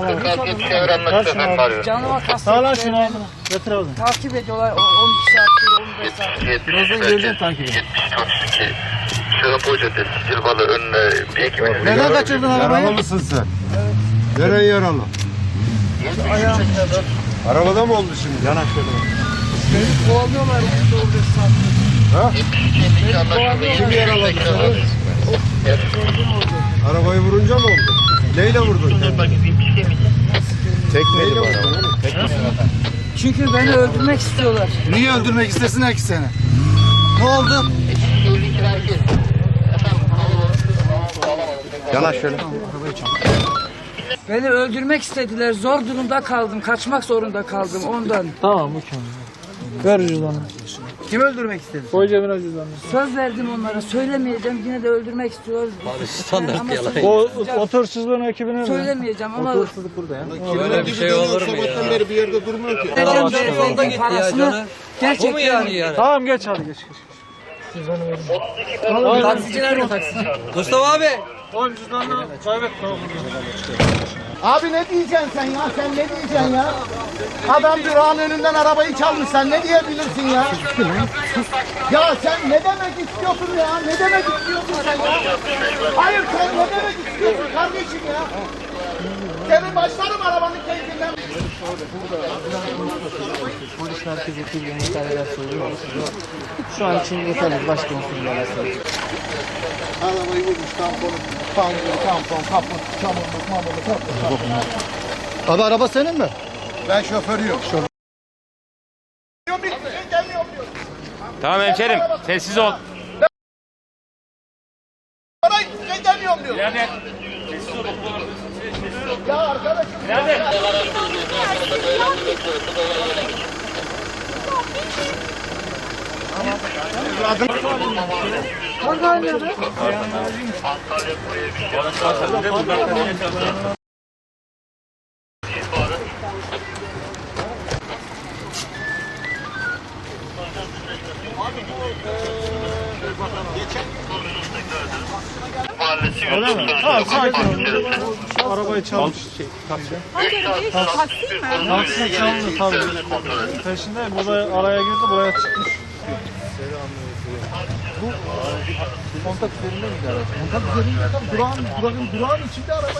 46 bir şey öğrenmek arıyorum. Canıma Sağ lan şunu kastettiklerini abi. Götür oğlum. takip ediyorlar. O 12 saattir, 15 saattir. Birazdan geleceğim takip edin. 72. Şurada Boca Silvalı önüne bir ekibin. Neden kaçırdın arabayı? Yaralı mısın sen? Nereye yaralı? Arabada mı oldu şimdi? Yanak Beni kovalıyorlar 15 saattir. 72 anlaşıldı. Kim yaraladı seni? Arabayı vurunca mı oldu? Neyle vurdun kendini? Tekmeli bu araba. Çünkü beni öldürmek istiyorlar. Niye öldürmek istesinler ki seni? Ne oldu? Yanaş şöyle. Beni öldürmek istediler. Zor durumda kaldım. Kaçmak zorunda kaldım ondan. Tamam bu kim? Ver cüzdanı. Kim öldürmek istedi? Koy cebine cüzdanı. Söz verdim onlara. Söylemeyeceğim. Yine de öldürmek istiyorlar. Standart yalan. O otursuzluğun ekibine mi? Söylemeyeceğim ama Böyle bir şey olur mu ya? Sabahtan beri bir yerde durmuyor ki. beyefendi yolda gitti ya parasını. canım. Gerçekten. Bu mu yani yani? Tamam geç hadi geç. geç. Taksiciler mi taksici? Mustafa abi. Oğlum cüzdanını kaybetme oğlum. Abi ne diyeceksin sen ya? Sen ne diyeceksin ya? Adam durağın önünden arabayı çalmış. Sen ne diyebilirsin ya? Ya sen ne demek istiyorsun ya? Ne demek istiyorsun sen ya? Hayır sen ne demek istiyorsun kardeşim ya? Senin başlarım keyfinden. Polis merkez ekibiyle muhtemelen soruyor. Şu an için yeterli. Başka unsurlarla soruyor. Arabayı vurmuş tamponu, tampon, tampon, kaput, çamurluk, mamurluk, kaput. Abi araba senin mi? Ben şoförüyüm. Bir şey diyor. Tamam hemşerim sessiz ol. Bana hiçbir şey demiyorum diyor. Ya arkadaşım. Mahallesi Öyle mi? Tamam sakin ol. Arabayı çalmış. Şey, Taksi çaldı tabii. Peşinde burada araya girdi buraya çıkmış. Kontak üzerinde miydi araç? Kontak üzerinde adam durağın, durağın, durağın içinde arabayı.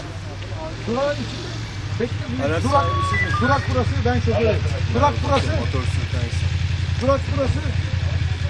Durağın içinde. Bekle bir durak, durak burası ben şoförüm. Durak burası. Durak burası.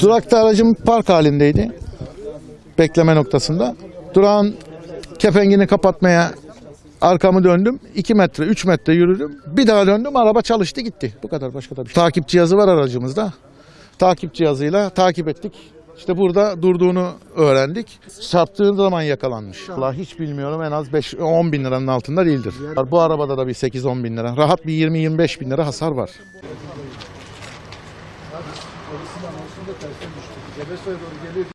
Durakta aracım park halindeydi. Bekleme noktasında. Durağın kepengini kapatmaya arkamı döndüm. 2 metre, 3 metre yürüdüm. Bir daha döndüm. Araba çalıştı gitti. Bu kadar başka da bir şey. Takip cihazı var aracımızda. Takip cihazıyla takip ettik. İşte burada durduğunu öğrendik. Çarptığı zaman yakalanmış. Vallahi hiç bilmiyorum en az 5 10 bin liranın altında değildir. Bu arabada da bir 8-10 bin lira. Rahat bir 20-25 bin lira hasar var.